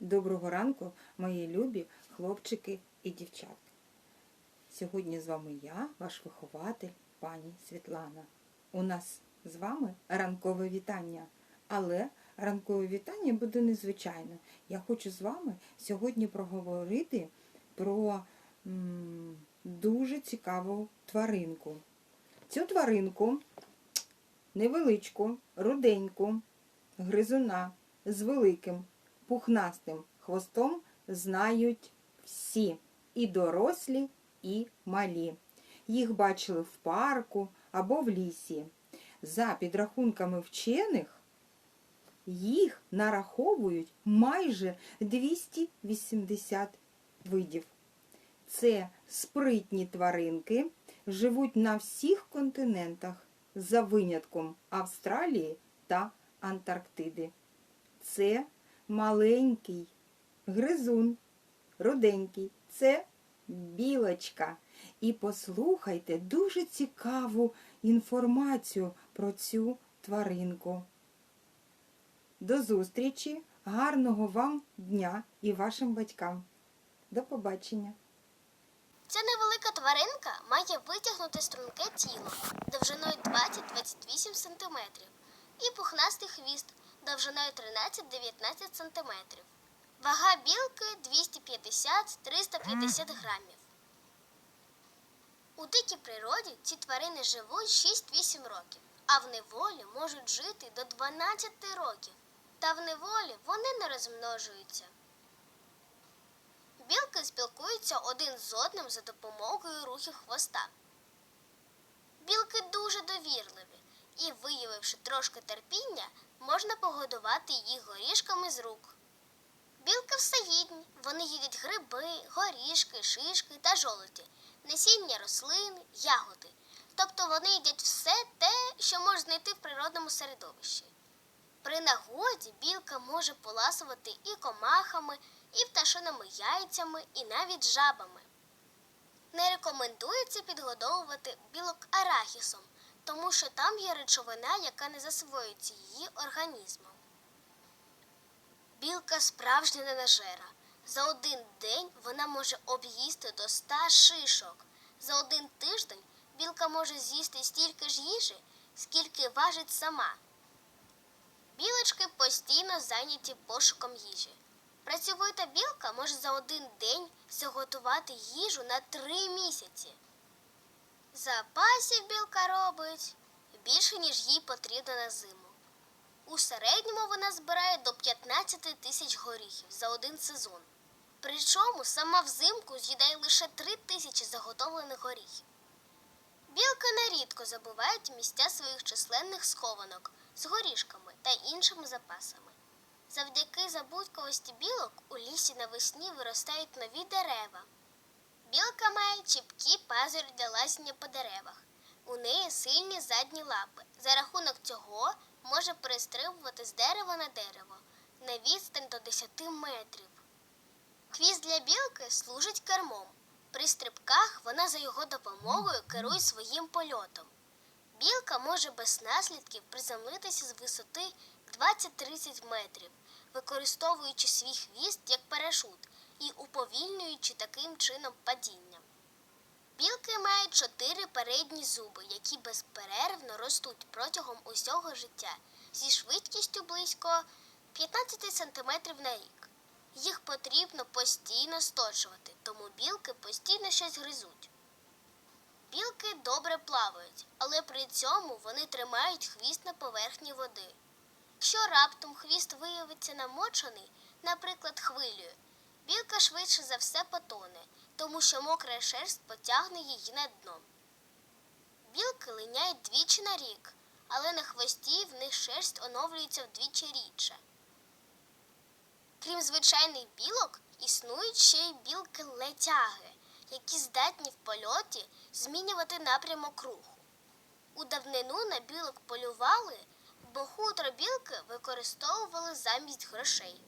Доброго ранку, мої любі хлопчики і дівчатка. Сьогодні з вами я, ваш вихователь, пані Світлана. У нас з вами ранкове вітання, але ранкове вітання буде незвичайне. Я хочу з вами сьогодні проговорити про м, дуже цікаву тваринку. Цю тваринку невеличку, руденьку, гризуна з великим пухнастим хвостом знають всі, і дорослі, і малі. Їх бачили в парку або в лісі. За підрахунками вчених, їх нараховують майже 280 видів. Це спритні тваринки, живуть на всіх континентах за винятком Австралії та Антарктиди. Це маленький гризун, руденький, це білочка. І послухайте дуже цікаву інформацію про цю тваринку. До зустрічі, гарного вам дня і вашим батькам. До побачення! Ця невелика тваринка має витягнуте струнке тіло довжиною 20-28 см і пухнастий хвіст довжиною 13-19 см. Вага білки 250-350 грамів. У дикій природі ці тварини живуть 6-8 років, а в неволі можуть жити до 12 років. Та в неволі вони не розмножуються. Білки спілкуються один з одним за допомогою рухів хвоста. Білки дуже довірливі, і, виявивши трошки терпіння, можна погодувати їх горішками з рук. Білки всеїдні, вони їдять гриби, горішки, шишки та жолоді, насіння рослин, ягоди. Тобто вони їдять все те, що можна знайти в природному середовищі. При нагоді білка може поласувати і комахами, і пташиними яйцями, і навіть жабами. Не рекомендується підгодовувати білок арахісом, тому що там є речовина, яка не засвоюється її організмом. Білка справжня ненажера. За один день вона може об'їсти до 100 шишок. За один тиждень білка може з'їсти стільки ж їжі, скільки важить сама. Білочки постійно зайняті пошуком їжі. Працьовита білка може за один день заготувати їжу на три місяці. Запасів білка робить більше, ніж їй потрібно на зиму. У середньому вона збирає до 15 тисяч горіхів за один сезон. Причому сама взимку з'їдає лише 3 тисячі заготовлених горіхів. Білки нерідко забувають місця своїх численних схованок з горішками та іншими запасами. Завдяки забудьковості білок у лісі навесні виростають нові дерева. Білка має чіпкі пазурі для лазіння по деревах. У неї сильні задні лапи. За рахунок цього може перестрибувати з дерева на дерево на відстань до 10 метрів. Хвіст для білки служить кермом. При стрибках вона за його допомогою керує своїм польотом. Білка може без наслідків приземлитися з висоти 20-30 метрів, використовуючи свій хвіст як парашут і уповільнюючи таким чином падіння. Білки мають чотири передні зуби, які безперервно ростуть протягом усього життя зі швидкістю близько 15 см на рік. Їх потрібно постійно сточувати, тому білки постійно щось гризуть. Білки добре плавають, але при цьому вони тримають хвіст на поверхні води. Якщо раптом хвіст виявиться намочений, наприклад, хвилею, білка швидше за все потоне, тому що мокра шерсть потягне її на дно. Білки линяють двічі на рік, але на хвості в них шерсть оновлюється вдвічі рідше. Крім звичайних білок, існують ще й білки летяги, які здатні в польоті змінювати напрямок руху. У давнину на білок полювали, бо хутро білки використовували замість грошей.